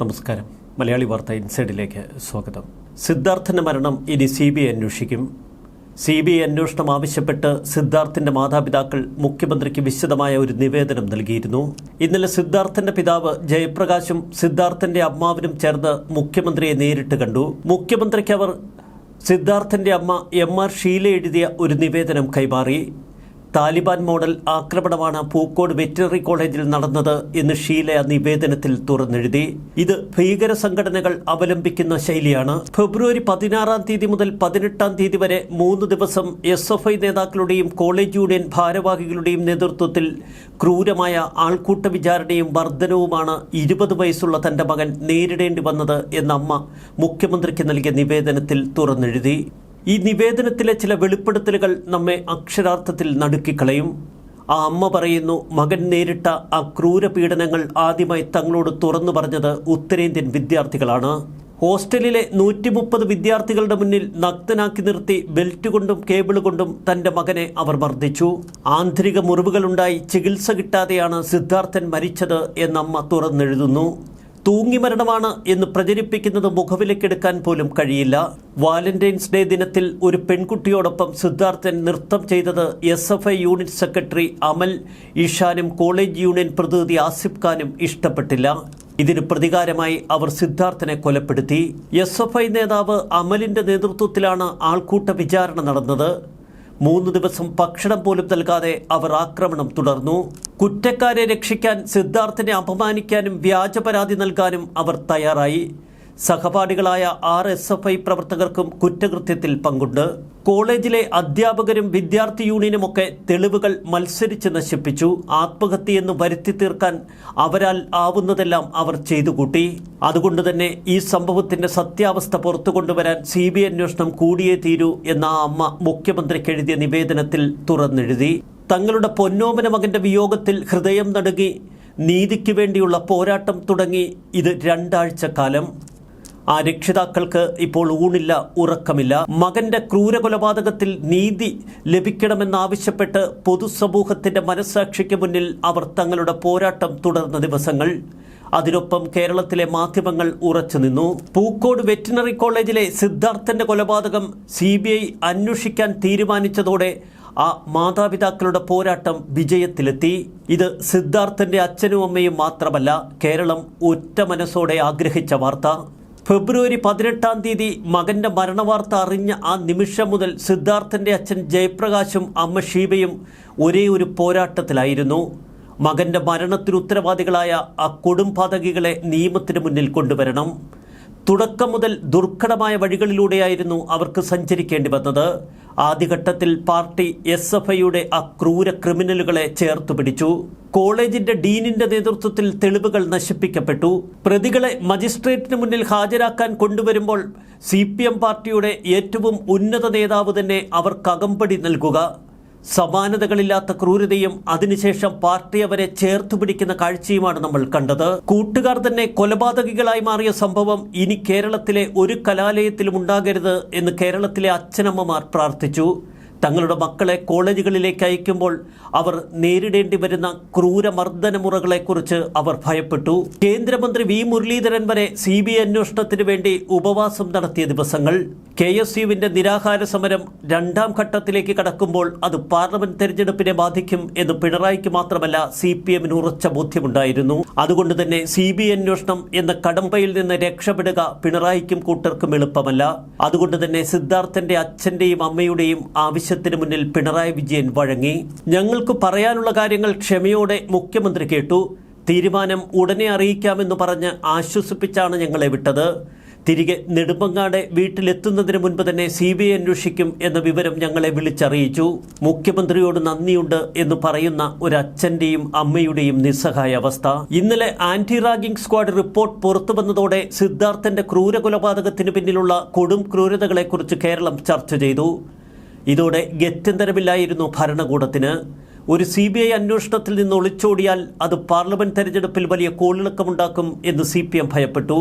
നമസ്കാരം. മലയാളി വാർത്ത ഇൻസൈഡിലേക്ക് സ്വാഗതം. സിദ്ധാർത്ഥന്റെ മരണം ഇനി സി ബി ഐ അന്വേഷിക്കും. സി ബി ഐ അന്വേഷണം ആവശ്യപ്പെട്ട് സിദ്ധാർത്ഥിന്റെ മാതാപിതാക്കൾ മുഖ്യമന്ത്രിക്ക് വിശദമായ ഒരു നിവേദനം നൽകിയിരുന്നു. ഇന്നലെ സിദ്ധാർത്ഥന്റെ പിതാവ് ജയപ്രകാശും സിദ്ധാർത്ഥന്റെ അമ്മാവനും ചേർന്ന് മുഖ്യമന്ത്രിയെ നേരിട്ട് കണ്ടു. മുഖ്യമന്ത്രിക്ക് അവർ സിദ്ധാർത്ഥന്റെ അമ്മ എം ആർ ഷീല എഴുതിയ ഒരു നിവേദനം കൈമാറി. താലിബാൻ മോഡൽ ആക്രമണമാണ് പൂക്കോട് വെറ്ററിനറി കോളേജിൽ നടന്നത് എന്ന് ഷീല നിവേദനത്തിൽ തുറന്നെഴുതി. ഇത് ഭീകര സംഘടനകൾ അവലംബിക്കുന്ന ശൈലിയാണ്. ഫെബ്രുവരി പതിനാറാം തീയതി മുതൽ പതിനെട്ടാം തീയതി വരെ മൂന്ന് ദിവസം എസ് എഫ് ഐ നേതാക്കളുടെയും കോളേജ് യൂണിയൻ ഭാരവാഹികളുടെയും നേതൃത്വത്തിൽ ക്രൂരമായ ആൾക്കൂട്ട വിചാരണയും വർധനവുമാണ് ഇരുപത് വയസ്സുള്ള തന്റെ മകൻ നേരിടേണ്ടി വന്നത് എന്ന അമ്മ മുഖ്യമന്ത്രിക്ക് നൽകിയ നിവേദനത്തിൽ തുറന്നെഴുതി. ഈ നിവേദനത്തിലെ ചില വെളിപ്പെടുത്തലുകൾ നമ്മെ അക്ഷരാർത്ഥത്തിൽ നടുക്കിക്കളയും. ആ അമ്മ പറയുന്നു മകൻ നേരിട്ട ആ ക്രൂരപീഡനങ്ങൾ ആദ്യമായി തങ്ങളോട് തുറന്നു പറഞ്ഞത് ഉത്തരേന്ത്യൻ വിദ്യാർത്ഥികളാണ്. ഹോസ്റ്റലിലെ നൂറ്റി മുപ്പത് വിദ്യാർത്ഥികളുടെ മുന്നിൽ നഗ്നനാക്കി നിർത്തി ബെൽറ്റ് കൊണ്ടും കേബിൾ കൊണ്ടും തന്റെ മകനെ അവർ മർദ്ദിച്ചു. ആന്തരിക മുറിവുകളുണ്ടായി ചികിത്സ കിട്ടാതെയാണ് സിദ്ധാർത്ഥൻ മരിച്ചത് എന്നമ്മ തുറന്നെഴുതുന്നു. തൂങ്ങി മരണമാണ് എന്ന് പ്രചരിപ്പിക്കുന്നത് മുഖവിലക്കെടുക്കാൻ പോലും കഴിയില്ല. വാലന്റൈൻസ് ഡേ ദിനത്തിൽ ഒരു പെൺകുട്ടിയോടൊപ്പം സിദ്ധാർത്ഥൻ നൃത്തം ചെയ്തത് S F I unit secretary Amal ഇഷാനും college union പ്രതിനിധി ആസിഫ് ഖാനും ഇഷ്ടപ്പെട്ടില്ല. ഇതിന് പ്രതികാരമായി അവർ സിദ്ധാർത്ഥനെ കൊലപ്പെടുത്തി. എസ് നേതാവ് അമലിന്റെ നേതൃത്വത്തിലാണ് ആൾക്കൂട്ട വിചാരണ നടന്നത്. മൂന്ന് ദിവസം ഭക്ഷണം പോലും നൽകാതെ അവർ ആക്രമണം തുടർന്നു. കുറ്റക്കാരെ രക്ഷിക്കാൻ സിദ്ധാർത്ഥിനെ അപമാനിക്കാനും വ്യാജ പരാതി നൽകാനും അവർ തയ്യാറായി. സഹപാഠികളായ ആർ എസ് എഫ് ഐ പ്രവർത്തകർക്കും കുറ്റകൃത്യത്തിൽ പങ്കുണ്ട്. കോളേജിലെ അധ്യാപകരും വിദ്യാർത്ഥി യൂണിയനുമൊക്കെ തെളിവുകൾ മത്സരിച്ച് നശിപ്പിച്ചു. ആത്മഹത്യയെന്ന് വരുത്തി തീർക്കാൻ അവരാൽ ആവുന്നതെല്ലാം അവർ ചെയ്തു കൂട്ടി. അതുകൊണ്ട് തന്നെ ഈ സംഭവത്തിന്റെ സത്യാവസ്ഥ പുറത്തു കൊണ്ടുവരാൻ സി ബി അന്വേഷണം കൂടിയേ തീരൂ എന്ന ആ അമ്മ മുഖ്യമന്ത്രിക്ക് എഴുതിയ നിവേദനത്തിൽ തുറന്നെഴുതി. തങ്ങളുടെ പൊന്നോമന മകന്റെ വിയോഗത്തിൽ ഹൃദയം നടുങ്ങി നീതിക്ക് വേണ്ടിയുള്ള പോരാട്ടം തുടങ്ങി ഇത് രണ്ടാഴ്ച കാലം ആ രക്ഷിതാക്കൾക്ക് ഇപ്പോൾ ഊണില്ല ഉറക്കമില്ല. മകന്റെ ക്രൂരകൊലപാതകത്തിൽ നീതി ലഭിക്കണമെന്നാവശ്യപ്പെട്ട് പൊതുസമൂഹത്തിന്റെ മനസാക്ഷിക്ക് മുന്നിൽ അവർ തങ്ങളുടെ പോരാട്ടം തുടർന്ന ദിവസങ്ങൾ. അതിനൊപ്പം കേരളത്തിലെ മാധ്യമങ്ങൾ ഉറച്ചു നിന്നു. പൂക്കോട് വെറ്റിനറി കോളേജിലെ സിദ്ധാർത്ഥന്റെ കൊലപാതകം സി അന്വേഷിക്കാൻ തീരുമാനിച്ചതോടെ ആ മാതാപിതാക്കളുടെ പോരാട്ടം വിജയത്തിലെത്തി. ഇത് സിദ്ധാർത്ഥന്റെ അച്ഛനും അമ്മയും മാത്രമല്ല കേരളം ഒറ്റ മനസ്സോടെ ആഗ്രഹിച്ച വാർത്ത. ഫെബ്രുവരി പതിനെട്ടാം തീയതി മകന്റെ മരണവാർത്ത അറിഞ്ഞ ആ നിമിഷം മുതൽ സിദ്ധാർത്ഥന്റെ അച്ഛൻ ജയപ്രകാശും അമ്മ ഷീബയും ഒരേ ഒരു പോരാട്ടത്തിലായിരുന്നു. മകന്റെ മരണത്തിന് ഉത്തരവാദികളായ ആ കൊടുംപാതകികളെ നിയമത്തിന് മുന്നിൽ കൊണ്ടുവരണം. തുടക്കം മുതൽ ദുർഘടമായ വഴികളിലൂടെയായിരുന്നു അവർക്ക് സഞ്ചരിക്കേണ്ടി വന്നത്. ആദ്യഘട്ടത്തിൽ പാർട്ടി എസ് എഫ് ഐയുടെ അക്രൂര ക്രിമിനലുകളെ ചേർത്തു പിടിച്ചു. കോളേജിന്റെ ഡീനിന്റെ നേതൃത്വത്തിൽ തെളിവുകൾ നശിപ്പിക്കപ്പെട്ടു. പ്രതികളെ മജിസ്ട്രേറ്റിന് മുന്നിൽ ഹാജരാക്കാൻ കൊണ്ടുവരുമ്പോൾ സി പാർട്ടിയുടെ ഏറ്റവും ഉന്നത നേതാവ് തന്നെ അവർക്ക് അകമ്പടി നൽകുക. സമാനതകളില്ലാത്ത ക്രൂരതയും അതിനുശേഷം പാർട്ടി അവരെ ചേർത്തു പിടിക്കുന്ന കാഴ്ചയുമാണ് നമ്മൾ കണ്ടത്. കൂട്ടുകാർ തന്നെ കൊലപാതകികളായി മാറിയ സംഭവം ഇനി കേരളത്തിലെ ഒരു കലാലയത്തിലും ഉണ്ടാകരുത് എന്ന് കേരളത്തിലെ അച്ഛനമ്മമാർ പ്രാർത്ഥിച്ചു. തങ്ങളുടെ മക്കളെ കോളേജുകളിലേക്ക് അയക്കുമ്പോൾ അവർ നേരിടേണ്ടി വരുന്ന ക്രൂരമർദ്ദനമുറകളെക്കുറിച്ച് അവർ ഭയപ്പെട്ടു. കേന്ദ്രമന്ത്രി വി മുരളീധരൻ വരെ സി ബി ഐ അന്വേഷണത്തിന് വേണ്ടി ഉപവാസം നടത്തിയ ദിവസങ്ങൾ. കെ എസ് യുവിന്റെ നിരാഹാര സമരം രണ്ടാം ഘട്ടത്തിലേക്ക് കടക്കുമ്പോൾ അത് പാർലമെന്റ് തെരഞ്ഞെടുപ്പിനെ ബാധിക്കും എന്ന് പിണറായിക്ക് മാത്രമല്ല സി പി എമ്മിന് ഉറച്ച ബോധ്യമുണ്ടായിരുന്നു. അതുകൊണ്ട് തന്നെ സി ബി ഐ അന്വേഷണം എന്ന കടമ്പയിൽ നിന്ന് രക്ഷപ്പെടുക പിണറായിക്കും കൂട്ടർക്കും എളുപ്പമല്ല. അതുകൊണ്ട് തന്നെ സിദ്ധാർത്ഥന്റെ അച്ഛന്റെയും അമ്മയുടെയും ആവശ്യത്തിന് മുന്നിൽ പിണറായി വിജയൻ വഴങ്ങി. ഞങ്ങൾക്ക് പറയാനുള്ള കാര്യങ്ങൾ ക്ഷമയോടെ മുഖ്യമന്ത്രി കേട്ടു. തീരുമാനം ഉടനെ അറിയിക്കാമെന്ന് പറഞ്ഞ് ആശ്വസിപ്പിച്ചാണ് ഞങ്ങളെ വിട്ടത്. തിരികെ നെടുമ്പങ്ങാട് വീട്ടിലെത്തുന്നതിന് മുൻപ് തന്നെ സി ബി ഐ അന്വേഷിക്കും എന്ന വിവരം ഞങ്ങളെ വിളിച്ചറിയിച്ചു. മുഖ്യമന്ത്രിയോട് നന്ദിയുണ്ട് എന്ന് പറയുന്ന ഒരു അച്ഛന്റെയും അമ്മയുടെയും നിസ്സഹായ അവസ്ഥ. ഇന്നലെ ആന്റി റാഗിംഗ് സ്ക്വാഡ് റിപ്പോർട്ട് പുറത്തു വന്നതോടെ സിദ്ധാർത്ഥന്റെ ക്രൂരകൊലപാതകത്തിന് പിന്നിലുള്ള കൊടും ക്രൂരതകളെക്കുറിച്ച് കേരളം ചർച്ച ചെയ്തു. ഇതോടെ ഗത്യന്തരമില്ലായിരുന്നു ഭരണകൂടത്തിന്. ഒരു സി ബി ഐ അന്വേഷണത്തിൽ നിന്ന് ഒളിച്ചോടിയാൽ അത് പാർലമെന്റ് തെരഞ്ഞെടുപ്പിൽ വലിയ കോളിളക്കമുണ്ടാക്കും എന്ന് സി പി എം ഭയപ്പെട്ടു.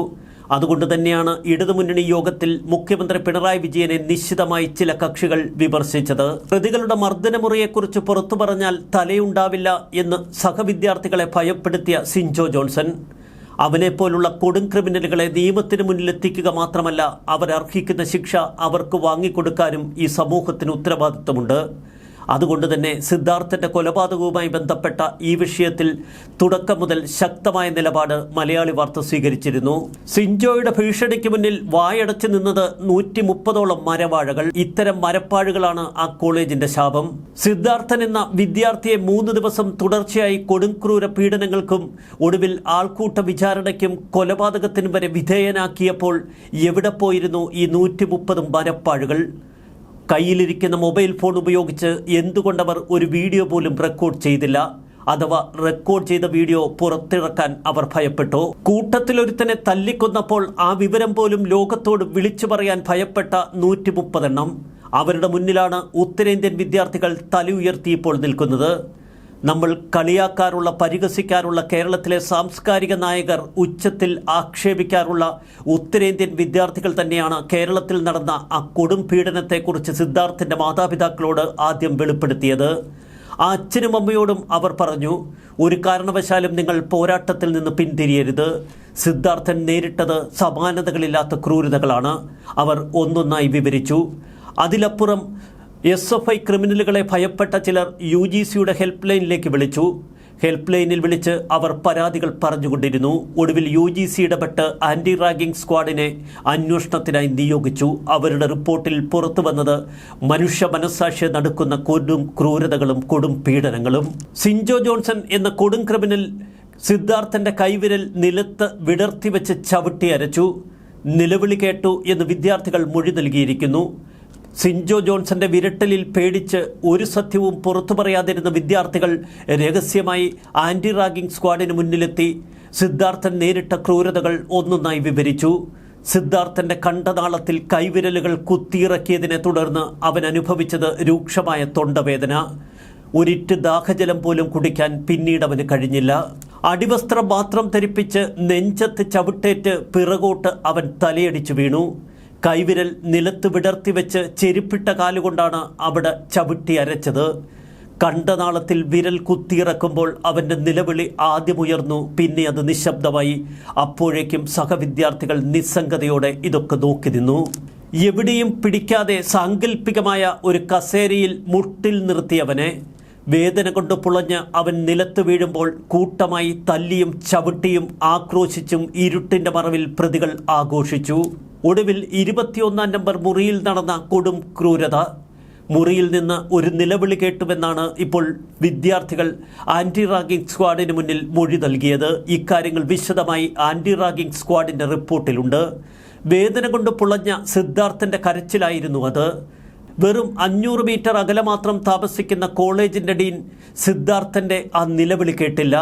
അതുകൊണ്ട് തന്നെയാണ് ഇടതുമുന്നണി യോഗത്തിൽ മുഖ്യമന്ത്രി പിണറായി വിജയനെ നിശ്ചിതമായി ചില കക്ഷികൾ വിമർശിച്ചത്. പ്രതികളുടെ മർദ്ദനമുറിയെക്കുറിച്ച് പുറത്തു പറഞ്ഞാൽ തലയുണ്ടാവില്ല എന്ന് സഹവിദ്യാർത്ഥികളെ ഭയപ്പെടുത്തിയ സിൻജോ ജോൺസൺ. അവനെപ്പോലുള്ള കൊടും ക്രിമിനലുകളെ നിയമത്തിന് മുന്നിലെത്തിക്കുക മാത്രമല്ല അവരർഹിക്കുന്ന ശിക്ഷ അവർക്ക് വാങ്ങിക്കൊടുക്കാനും ഈ സമൂഹത്തിന് ഉത്തരവാദിത്വമുണ്ട്. അതുകൊണ്ട് തന്നെ സിദ്ധാർത്ഥന്റെ കൊലപാതകവുമായി ബന്ധപ്പെട്ട ഈ വിഷയത്തിൽ തുടക്കം മുതൽ ശക്തമായ നിലപാട് മലയാളി വാർത്ത സ്വീകരിച്ചിരുന്നു. സിൻജോയുടെ ഭീഷണിക്ക് മുന്നിൽ വായടച്ചു നിന്നത് നൂറ്റി മുപ്പതോളം മരവാഴകൾ. ഇത്തരം മരപ്പാഴുകളാണ് ആ കോളേജിന്റെ ശാപം. സിദ്ധാർത്ഥൻ എന്ന വിദ്യാർത്ഥിയെ മൂന്ന് ദിവസം തുടർച്ചയായി കൊടുംക്രൂര പീഡനങ്ങൾക്കും ഒടുവിൽ ആൾക്കൂട്ട വിചാരണയ്ക്കും കൊലപാതകത്തിനും വരെ വിധേയനാക്കിയപ്പോൾ എവിടെ പോയിരുന്നു ഈ നൂറ്റി മുപ്പത് മരപ്പാഴുകൾ? കയ്യിലിരിക്കുന്ന മൊബൈൽ ഫോൺ ഉപയോഗിച്ച് എന്തുകൊണ്ടവർ ഒരു വീഡിയോ പോലും റെക്കോർഡ് ചെയ്തില്ല? അഥവാ റെക്കോർഡ് ചെയ്ത വീഡിയോ പുറത്തിറക്കാൻ അവർ ഭയപ്പെട്ടു? കൂട്ടത്തിലൊരുത്തനെ തല്ലിക്കൊന്നപ്പോൾ ആ വിവരം പോലും ലോകത്തോട് വിളിച്ചു പറയാൻ ഭയപ്പെട്ട നൂറ്റി മുപ്പതെണ്ണം അവരുടെ മുന്നിലാണ് ഉത്തരേന്ത്യൻ വിദ്യാർത്ഥികൾ തല ഉയർത്തിയപ്പോൾ നിൽക്കുന്നത്. നമ്മൾ കളിയാക്കാറുള്ള പരിഹസിക്കാറുള്ള കേരളത്തിലെ സാംസ്കാരിക നായകർ ഉച്ചത്തിൽ ആക്ഷേപിക്കാറുള്ള ഉത്തരേന്ത്യൻ വിദ്യാർത്ഥികൾ തന്നെയാണ് കേരളത്തിൽ നടന്ന ആ കൊടും പീഡനത്തെക്കുറിച്ച് സിദ്ധാർത്ഥിന്റെ മാതാപിതാക്കളോട് ആദ്യം വെളിപ്പെടുത്തിയത്. ആ അച്ഛനും അമ്മയോടും അവർ പറഞ്ഞു ഒരു കാരണവശാലും നിങ്ങൾ പോരാട്ടത്തിൽ നിന്ന് പിന്തിരിയരുത്. സിദ്ധാർത്ഥൻ നേരിട്ടത് സമാനതകളില്ലാത്ത ക്രൂരതകളാണ്. അവർ ഒന്നൊന്നായി വിവരിച്ചു. അതിലപ്പുറം എസ് എഫ് ഐ ക്രിമിനലുകളെ ഭയപ്പെട്ട ചിലർ യു ജി സിയുടെ ഹെൽപ്പ് ലൈനിലേക്ക് വിളിച്ചു. ഹെൽപ്പ് ലൈനിൽ വിളിച്ച് അവർ പരാതികൾ പറഞ്ഞുകൊണ്ടിരുന്നു. ഒടുവിൽ യു ജി സി ഇടപെട്ട് ആന്റി റാഗിംഗ് സ്ക്വാഡിനെ അന്വേഷണത്തിനായി നിയോഗിച്ചു. അവരുടെ റിപ്പോർട്ടിൽ പുറത്തു വന്നത് മനുഷ്യ മനസ്സാക്ഷിയെ നടക്കുന്ന കൊടും ക്രൂരതകളും കൊടും പീഡനങ്ങളും. സിൻജോ ജോൺസൺ എന്ന കൊടും ക്രിമിനൽ സിദ്ധാർത്ഥന്റെ കൈവിരൽ നിലത്ത് വിടർത്തി വെച്ച് ചവിട്ടി അരച്ചു. നിലവിളി കേട്ടു എന്ന് വിദ്യാർത്ഥികൾ മൊഴി നൽകിയിരിക്കുന്നു. സിൻജോ ജോൺസന്റെ വിരട്ടലിൽ പേടിച്ച് ഒരു സത്യവും പുറത്തു പറയാതിരുന്ന വിദ്യാർത്ഥികൾ രഹസ്യമായി ആന്റി റാഗിംഗ് സ്ക്വാഡിന് മുന്നിലെത്തി. സിദ്ധാർത്ഥൻ നേരിട്ട ക്രൂരതകൾ ഒന്നൊന്നായി വിവരിച്ചു. സിദ്ധാർത്ഥന്റെ കണ്ടനാളത്തിൽ കൈവിരലുകൾ കുത്തിയിറക്കിയതിനെ തുടർന്ന് അവൻ അനുഭവിച്ചത് രൂക്ഷമായ തൊണ്ടവേദന. ഒരിറ്റ് ദാഹജലം പോലും കുടിക്കാൻ പിന്നീട് അവന് കഴിഞ്ഞില്ല. അടിവസ്ത്രം മാത്രം ധരിപ്പിച്ച് നെഞ്ചത്ത് ചവിട്ടേറ്റ് പിറകോട്ട് അവൻ തലയടിച്ചു വീണു. കൈവിരൽ നിലത്ത് വിടർത്തി വെച്ച് ചെരുപ്പിട്ട കാലുകൊണ്ടാണ് അവിടെ ചവിട്ടി അരച്ചത്. കണ്ടനാളത്തിൽ വിരൽ കുത്തിയിറക്കുമ്പോൾ അവന്റെ നിലവിളി ആദ്യമുയർന്നു പിന്നെ അത് നിശബ്ദമായി. അപ്പോഴേക്കും സഹവിദ്യാർത്ഥികൾ നിസ്സംഗതയോടെ ഇതൊക്കെ നോക്കി നിന്നു. എവിടെയും പിടിക്കാതെ സാങ്കല്പികമായ ഒരു കസേരയിൽ മുട്ടിൽ നിർത്തിയവനെ. വേദന കൊണ്ട് പുളഞ്ഞ് അവൻ നിലത്ത് വീഴുമ്പോൾ കൂട്ടമായി തല്ലിയും ചവിട്ടിയും ആക്രോശിച്ചും ഇരുട്ടിന്റെ മറവിൽ പ്രതികൾ ആഘോഷിച്ചു. ഒടുവിൽ ഇരുപത്തിയൊന്നാം നമ്പർ മുറിയിൽ നടന്ന കൊടും ക്രൂരത. മുറിയിൽ നിന്ന് ഒരു നിലവിളി കേട്ടുവെന്നാണ് ഇപ്പോൾ വിദ്യാർത്ഥികൾ ആന്റി റാഗിംഗ് സ്ക്വാഡിന് മുന്നിൽ മൊഴി നൽകിയത്. ഇക്കാര്യങ്ങൾ വിശദമായി ആന്റി റാഗിംഗ് സ്ക്വാഡിന്റെ റിപ്പോർട്ടിലുണ്ട്. വേദന കൊണ്ട് പുളഞ്ഞ സിദ്ധാർത്ഥന്റെ കരച്ചിലായിരുന്നു അത്. വെറും അഞ്ഞൂറ് മീറ്റർ അകലെ മാത്രം താമസിക്കുന്ന കോളേജിന്റെ ഡീൻ സിദ്ധാർത്ഥന്റെ ആ നിലവിളി കേട്ടില്ല.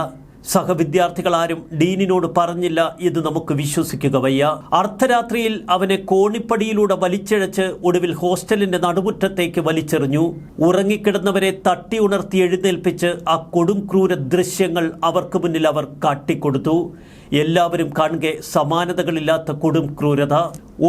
സഹവിദ്യാർത്ഥികൾ ആരും ഡീനിനോട് പറഞ്ഞില്ല ഇത് നമുക്ക് വിശ്വസിക്കുക വയ്യ. അർദ്ധരാത്രിയിൽ അവനെ കോണിപ്പടിയിലൂടെ വലിച്ചിഴച്ച് ഒടുവിൽ ഹോസ്റ്റലിന്റെ നടുമുറ്റത്തേക്ക് വലിച്ചെറിഞ്ഞു. ഉറങ്ങിക്കിടന്നവരെ തട്ടി ഉണർത്തി എഴുന്നേൽപ്പിച്ച് ആ കൊടും ക്രൂര ദൃശ്യങ്ങൾ അവർക്ക് മുന്നിൽ അവർ കാട്ടിക്കൊടുത്തു. എല്ലാവരും കാണുക സമാനതകളില്ലാത്ത കൊടും ക്രൂരത.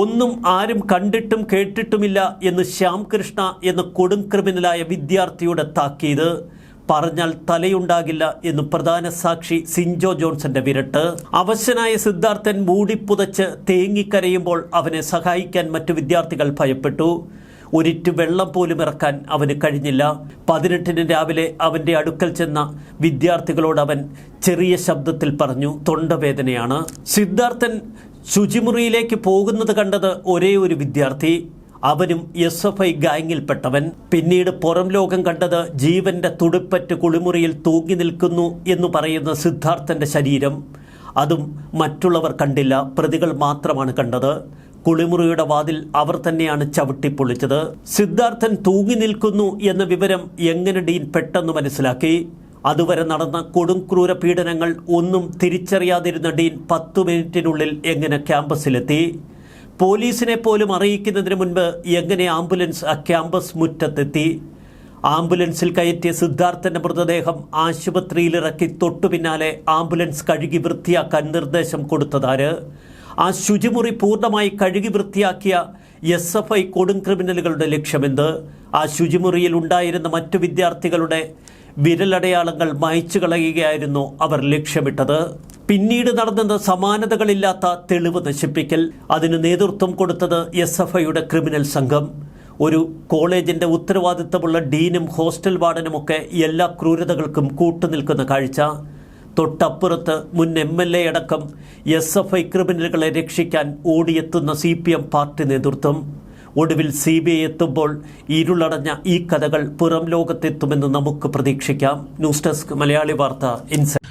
ഒന്നും ആരും കണ്ടിട്ടും കേട്ടിട്ടുമില്ല എന്ന് ശ്യാംകൃഷ്ണ എന്ന കൊടും ക്രിമിനലായ വിദ്യാർത്ഥിയുടെ താക്കീത്. പറഞ്ഞാൽ തലയുണ്ടാകില്ല എന്ന് പ്രധാന സാക്ഷി സിൻജോ ജോൺസന്റെ വിരട്ട്. അവശനായ സിദ്ധാർത്ഥൻ മൂടിപ്പുതച്ച് തേങ്ങിക്കരയുമ്പോൾ അവനെ സഹായിക്കാൻ മറ്റു വിദ്യാർത്ഥികൾ ഭയപ്പെട്ടു. ഒരിറ്റ് വെള്ളം പോലും ഇറക്കാൻ അവന് കഴിഞ്ഞില്ല. പതിനെട്ടിന് രാവിലെ അവന്റെ അടുക്കൽ ചെന്ന വിദ്യാർത്ഥികളോട് അവൻ ചെറിയ ശബ്ദത്തിൽ പറഞ്ഞു തൊണ്ടവേദനയാണ്. സിദ്ധാർത്ഥൻ ശുചിമുറിയിലേക്ക് പോകുന്നത് കണ്ടത് ഒരേ ഒരു വിദ്യാർത്ഥി. അവനും എസ് എഫ് ഐ ഗാങ്ങിൽപ്പെട്ടവൻ. പിന്നീട് പുറം ലോകം കണ്ടത് ജീവന്റെ തുടുപ്പറ്റ് കുളിമുറിയിൽ തൂങ്ങി നിൽക്കുന്നു എന്ന് പറയുന്ന സിദ്ധാർത്ഥന്റെ ശരീരം. അതും മറ്റുള്ളവർ കണ്ടില്ല പ്രതികൾ മാത്രമാണ് കണ്ടത്. കുളിമുറിയുടെ വാതിൽ അവർ തന്നെയാണ് ചവിട്ടിപ്പൊളിച്ചത് സിദ്ധാർത്ഥൻ തൂങ്ങി നിൽക്കുന്നു എന്ന വിവരം എങ്ങനെ ഡീൻ പെട്ടെന്ന് മനസ്സിലാക്കി? അതുവരെ നടന്ന കൊടുംക്രൂര പീഡനങ്ങൾ ഒന്നും തിരിച്ചറിയാതിരുന്ന ഡീൻ പത്തു മിനിറ്റിനുള്ളിൽ എങ്ങനെ ക്യാമ്പസിലെത്തി? പോലീസിനെ പോലും അറിയിക്കുന്നതിന് മുൻപ് എങ്ങനെ ആംബുലൻസ് ആ ക്യാമ്പസ് മുറ്റത്തെത്തി? ആംബുലൻസിൽ കയറ്റിയ സിദ്ധാർത്ഥന്റെ മൃതദേഹം ആശുപത്രിയിലിറക്കി തൊട്ടു പിന്നാലെ ആംബുലൻസ് കഴുകി വൃത്തിയാക്കാൻ നിർദ്ദേശം കൊടുത്തതാര്? ആ ശുചിമുറി പൂർണമായി കഴുകി വൃത്തിയാക്കിയ എസ് എഫ് ഐ കൊടും ക്രിമിനലുകളുടെ ലക്ഷ്യമെന്ത്? ആ ശുചിമുറിയിൽ ഉണ്ടായിരുന്ന മറ്റു വിദ്യാർത്ഥികളുടെ വിരലടയാളങ്ങൾ മായ്ച്ചു കളയുകയായിരുന്നു അവർ ലക്ഷ്യമിട്ടത്. പിന്നീട് നടന്നത് സമാനതകളില്ലാത്ത തെളിവ് നശിപ്പിക്കൽ. അതിന് നേതൃത്വം കൊടുത്തത് എസ് എഫ് ഐയുടെ ക്രിമിനൽ സംഘം. ഒരു കോളേജിന്റെ ഉത്തരവാദിത്തമുള്ള ഡീനും ഹോസ്റ്റൽ വാർഡനുമൊക്കെ എല്ലാ ക്രൂരതകൾക്കും കൂട്ടുനിൽക്കുന്ന കാഴ്ച. തൊട്ടപ്പുറത്ത് മുൻ എം എൽ എ അടക്കം എസ് എഫ് ഐ ക്രിമിനലുകളെ രക്ഷിക്കാൻ ഓടിയെത്തുന്ന സി പി എം പാർട്ടി നേതൃത്വം. ഒടുവിൽ സി ബി ഐ എത്തുമ്പോൾ ഇരുളടഞ്ഞ ഈ കഥകൾ പുറം ലോകത്തെത്തുമെന്ന് നമുക്ക് പ്രതീക്ഷിക്കാം. ന്യൂസ് ഡെസ്ക് മലയാളി വാർത്ത ഇൻസൈറ്റ്